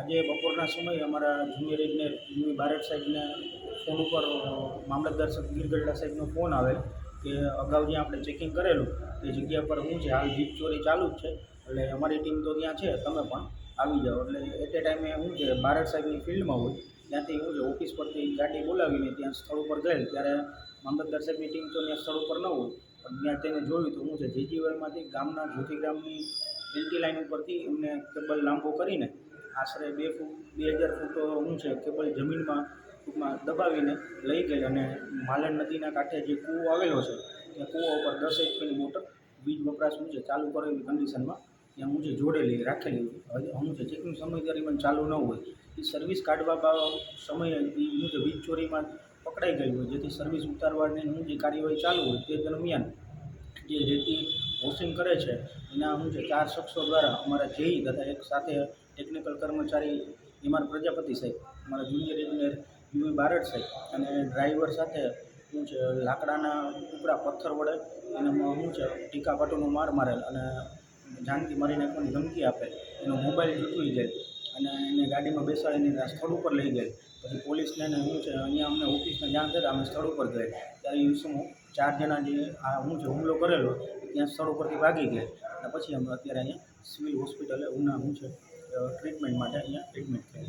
આજે બપોરના સમયે અમારા જુનિયર ઇજનેર યુવી બારેટ સાહેબને ફોન ઉપર મામલતદાર સાહેબ ગીરગઢડા સાહેબનો ફોન આવેલ કે અગાઉ જ્યાં આપણે ચેકિંગ કરેલું એ જગ્યા પર શું છે, હાલ જીપ ચોરી ચાલુ જ છે. એટલે અમારી ટીમ તો ત્યાં છે, તમે પણ આવી જાઓ. એટલે એટ એ ટાઈમે શું છે બારેટ સાહેબની ફિલ્ડમાં હોય, ત્યાંથી હું છે ઓફિસ પરથી ગાડી બોલાવીને ત્યાં સ્થળ ઉપર ગયેલ. ત્યારે મામલતદાર સાહેબની ટીમ તો ત્યાં સ્થળ ઉપર ન હોય, પણ ત્યાં તેને જોયું તો શું છે, જેજીવાયમાંથી ગામના જ્યોતિગ્રામની એલટી લાઈન ઉપરથી એમને કેબલ લાંબો કરીને આશરે બે ફૂટ, બે હજાર ફૂટ હું છે, કેબલ જમીનમાં ટૂંકમાં દબાવીને લઈ ગઈ અને માલણ નદીના કાંઠે જે કૂવો આવેલો છે, ત્યાં કૂવા ઉપર દસ એક પેલી મોટર વીજ વપરાશ મુજબ ચાલુ કરેલી કન્ડિશનમાં ત્યાં હું છે, જોડેલી, રાખેલી હવે હું છે ચેકિંગ સમય દરમિયાન ચાલુ ન હોય, એ સર્વિસ કાઢવા સમયે એ છે, વીજ ચોરીમાં પકડાઈ ગયું હોય, જેથી સર્વિસ ઉતારવાની હું જે કાર્યવાહી ચાલુ હોય, તે દરમિયાન જે રેતી વોશિંગ કરે છે. એના શું છે ચાર શખ્સો દ્વારા અમારા જેઈ તથા એક સાથે ટેકનિકલ કર્મચારી એમઆર પ્રજાપતિ સાહેબ, અમારા જુનિયર એન્જિનિયર યુવી બારડ સાહેબ અને ડ્રાઈવર સાથે શું છે લાકડાના ટુકડા પથ્થર વડે એને શું છે ટીકા પાટોનો માર મારેલ અને જાનથી મારીને પણ ધમકી આપે, એનો મોબાઈલ જૂટવી જાય અને એને ગાડીમાં બેસાડીને સ્થળ ઉપર લઈ ગઈ પછી પોલીસને શું છે અહીંયા અમને ઓફિસને જાણ થતા અમે સ્થળ ઉપર ગઈ ત્યારે શું ચાર જણા જે આ શું છે હુમલો કરેલો ત્યાં સ્થળ ઉપરથી ભાગી ગયા અને પછી અમે અત્યારે અહીંયા સિવિલ હોસ્પિટલે ઉનાનું છે ટ્રીટમેન્ટ માટે અહીંયા ટ્રીટમેન્ટ કરી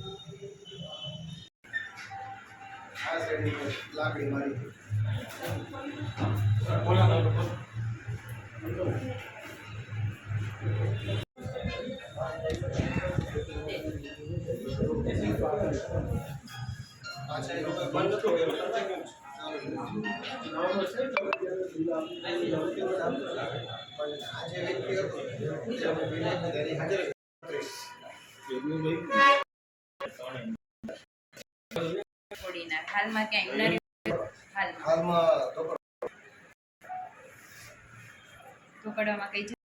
હાલમાં ક્યાંય હાલમાં હાલમાં કઈ ગયું.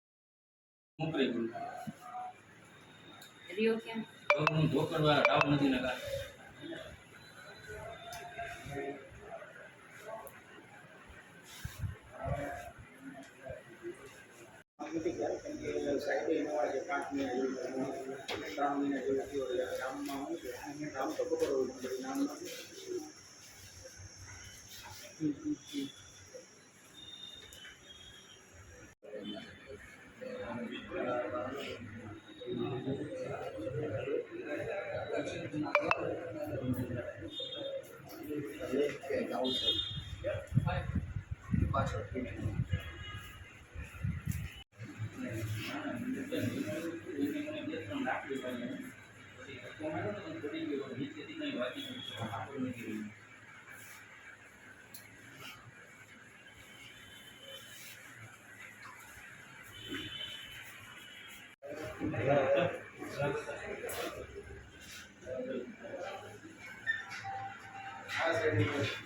રિયો કેમ હું ઢોકળવા રાવ નથી નગર નથી ક્યારે કેમ કે સાઈડે એનો જે પાંચ મહિના જેવું ત્રણ મહિના જેવું થયો એટલે ગામમાં શું છે એને નામ તો ખબર હોય પણ નામ નથી કે ગાઉન છે પાછળ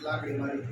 લાકડી મારી.